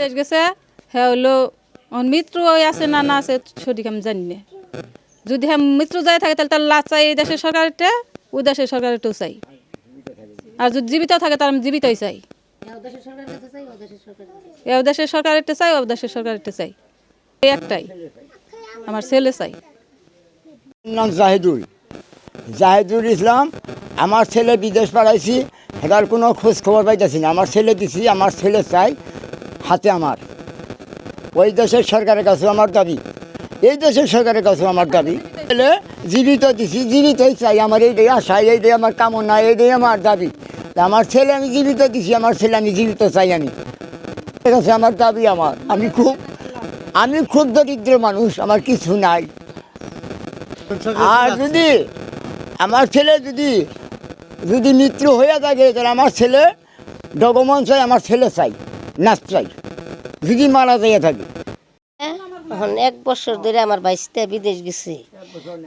দেশ গেছে হ্যাঁ হলো মৃত্যু আছে না না আছে, সঠিক আমি জানি না। যদি হ্যাঁ মৃত্যু যায় থাকে, তাহলে তার লাশ চাই এই দেশের সরকারেরটা ওই দেশের সরকারেরটাও চাই। আর যদি জীবিত থাকে তার আমি জীবিতই চাই। এ দেশের সরকারেরটা চাই, ও দেশের সরকারেরটা চাই। এই একটাই, আমার ছেলে চাই। নাম জাহিদুল। জাহিদুল ইসলাম, আমার ছেলে বিদেশ পাঠাইছি সেটার কোনো খোঁজ খবর পাইতেছি না। আমার ছেলে দিছি, আমার ছেলে চাই হাতে আমার। ওই দেশের সরকারের কাছে আমার দাবি। এই দেশের সরকারের কাছে আমার দাবি। ছেলে জীবিত দিছি, জীবিতই চাই। আমার এই এইটাই আশা, এইটাই আমার কামনা, এইটাই আমার দাবি। আমার ছেলে আমি জীবিত দিছি, আমার ছেলে আমি জীবিত চাই আমি। ঠিক আছে আমার দাবি আমার। আমি খুব আমি খুব দরিদ্র মানুষ, আমার কিছু নাই। আর যদি আমার ছেলে যদি যদি মৃত্যু হয়ে থাকে, তাহলে আমার ছেলে ডকুমেন্ট চাই, আমার ছেলে চাই। নাচ চাই। যদি মারা যেয়ে থাকে। এখন এক বছর ধরে আমার বাইশটা বিদেশ গেছে।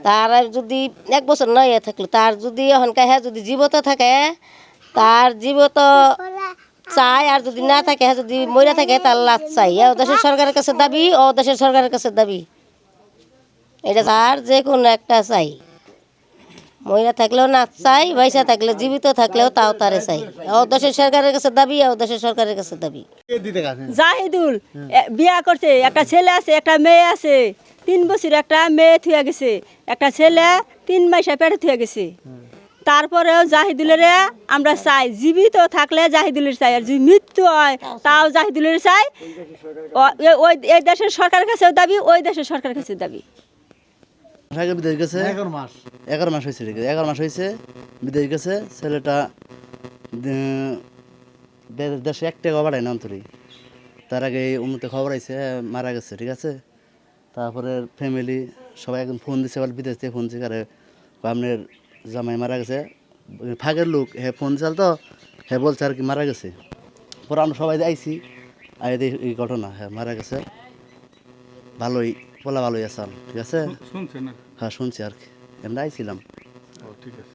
তার যদি এক বছর নয় থাকল, তার যদি এখন হ্যাঁ যদি জীবত থাকে, তার জীবত চাই আর যদি না থাকে হ্যাঁ যদি মরে থাকে, তার লাভ চাই। ও দেশের সরকারের কাছে দাবি, ও দেশের সরকারের কাছে দাবি। এটা তার যে কোনো একটা চাই। মহিলা থাকলেও না চাই পয়সা থাকলে জীবিত থাকলেও তাও তারে চাই। ও দেশের সরকারের কাছে দাবি ও দেশের সরকারের কাছে দাবি। জাহিদুল বিয়া করছে একটা ছেলে আছে একটা মেয়ে আছে। তিন বছর একটা মেয়ে থুয়ে গেছে একটা ছেলে তিন মাসে পেটে থুয়ে গেছে। তারপরেও জাহিদুলের আমরা চাই জীবিত থাকলে জাহিদুলের চাই আর যদি মৃত্যু হয় তাও জাহিদুলের চাই। ও- ওই এই দেশের সরকারের কাছেও দাবি ওই দেশের সরকারের কাছে দাবি। আগে বিদেশ গেছে? এগারো মাস। এগারো মাস হয়েছে এগারো মাস হয়েছে বিদেশ গেছে ছেলেটা দেশে এক টাকা বাড়ায় না অন্তরি। তার আগে এই উন্নতি খবর আইছে মারা গেছে ঠিক আছে? তারপরে ফ্যামিলি সবাই এখন ফোন দিছে বলে বিদেশ থেকে ফোন দিছে কারে আপনার জামাই মারা গেছে। ফাঁকের লোক হ্যাঁ ফোন চাল তো হ্যাঁ বলছে আর কি মারা গেছে। পরে আমরা সবাই আইছি আই এই ঘটনা হ্যাঁ মারা গেছে। ভালোই বলা ভালোই আসাল ঠিক আছে? শুনছেন না। হ্যাঁ শুনছি আর কি এমনি আইছিলাম ঠিক আছে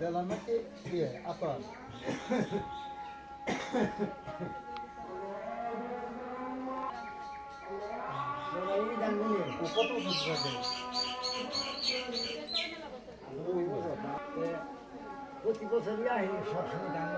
দিলাম নাকি ইয়ে আচার কত বছর প্রতি বছরই আসে সবসময় গান